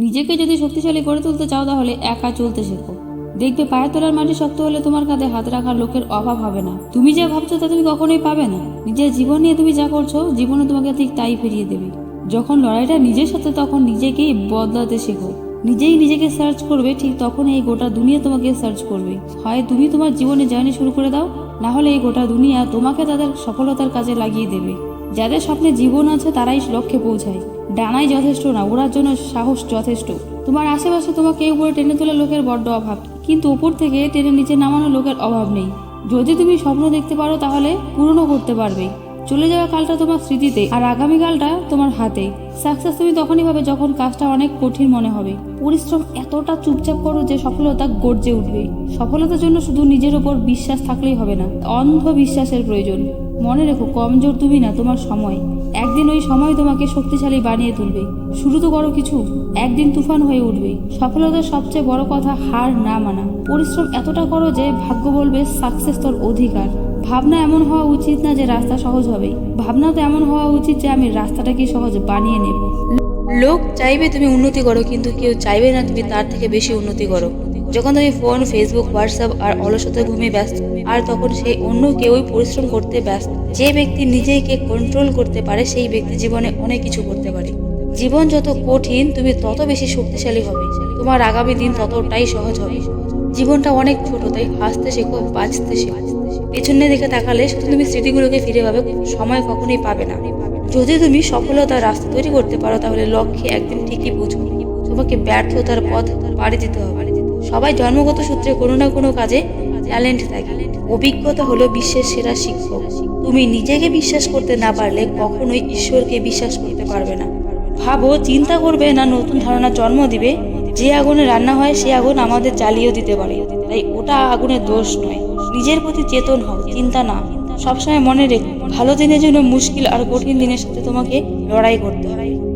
নিজেকে যদি শক্তিশালী করে তুলতে চাও তাহলে একা চলতে শেখো। দেখবে পায়ের তলার মাটি শক্ত হলে তোমার কাঁধে হাত রাখার লোকের অভাব হবে না। তুমি যা ভাবছ তা তুমি কখনোই পাবে না। নিজের জীবন নিয়ে তুমি যা করছ জীবনে তোমাকে ঠিক তাই ফিরিয়ে দেবে। যখন লড়াইটা নিজের সাথে, তখন নিজেকেই বদলাতে শেখো। নিজেই নিজেকে সার্চ করবে, ঠিক তখন এই গোটা দুনিয়া তোমাকে সার্চ করবে। হয় তুমি তোমার জীবনে জার্নি শুরু করে দাও, না হলে এই গোটা দুনিয়া তোমাকে তাদের সফলতার কাজে লাগিয়ে দেবে। যাদের স্বপ্নে জীবন আছে তারাই লক্ষ্যে পৌঁছায়। ডানাই যথেষ্ট না, ওড়ার জন্য সাহস যথেষ্ট। তোমার আশেপাশে তোমাকে উপরে টেনে তোলা লোকের বড্ড অভাব। কিন্তু উপর থেকে টেনে নিচে নামানো লোকের অভাব নেই। যদি তুমি স্বপ্ন দেখতে পারো তাহলে পূরণও করতে পারবে। চলে যাওয়া কালটা তোমার স্মৃতিতে আর আগামী কালটা তোমার হাতে। সাকসেস তুমি তখনই পাবে যখন কাজটা অনেক কঠিন মনে হবে। পরিশ্রম এতটা চুপচাপ করো যে সফলতা গর্জে উঠবে। সফলতার জন্য শুধু নিজের ওপর বিশ্বাস থাকলেই হবে না অন্ধ বিশ্বাসের প্রয়োজন। মনে রেখো, কমজোর তুমি না, তোমার সময়। একদিন ওই সময় তোমাকে শক্তিশালী বানিয়ে তুলবে। শুরু তো করো কিছু, একদিন তুফান হয়ে উঠবে। সফলতার সবচেয়ে বড় কথা, হার না মানা। পরিশ্রম এতটা করো যে ভাগ্য বলবে সাকসেস তোর অধিকার। ভাবনা এমন হওয়া উচিত না যে রাস্তা সহজ হবে ভাবনা তো এমন হওয়া উচিত যে আমি রাস্তাটাকে সহজ বানিয়ে নেব। লোক চাইবে তুমি উন্নতি করো, কিন্তু কেউ চাইবে না তুমি তার থেকে বেশি উন্নতি করো। যখন তুমি ফোন ফেসবুক হোয়াটসঅ্যাপ আর অলসতা ঘুমিয়ে ব্যস্ত, আর তখন সেই অন্য কেউই পরিশ্রম করতে ব্যস্ত। যে ব্যক্তি নিজেকে কন্ট্রোল করতে পারে, সেই ব্যক্তি জীবনে অনেক কিছু করতে পারে। জীবন যত কঠিন, তুমি তত বেশি শক্তিশালী হবে। তোমার আগামী দিন ততটাই সহজ হবে। জীবনটা অনেক ছোট, তাই হাসতে শেখো বাঁচতে শেখো। পেছনে দিকে তাকালে শুধু তুমি স্মৃতিগুলোকে ফিরে পাবে, সময় কখনোই পাবে না। যদি তুমি সফলতার রাস্তা তৈরি করতে পারো, তাহলে লক্ষ্যে একদিন ঠিকই পৌঁছবে তোমাকে ব্যর্থতার পথ পাড়ি দিতে হবে। সবাই জন্মগত সূত্রে কোনো না কোনো কাজে ট্যালেন্ট থাকে। অভিজ্ঞতা হলো বিশ্বের সেরা শিক্ষক। তুমি নিজেকে বিশ্বাস করতে না পারলে কখনোই ঈশ্বরকে বিশ্বাস করতে পারবে না। ভাবো, চিন্তা করবে না নতুন ধারণা জন্ম দিবে যে আগুনে রান্না হয়, সে আগুন আমাদের জ্বালিয়েও দিতে পারে। তাই ওটা আগুনের দোষ নয়। নিজের প্রতি চেতন হও, চিন্তা না। সবসময় মনে রেখো, ভালো দিনের জন্য মুশকিল আর কঠিন দিনের সাথে তোমাকে লড়াই করতে হয়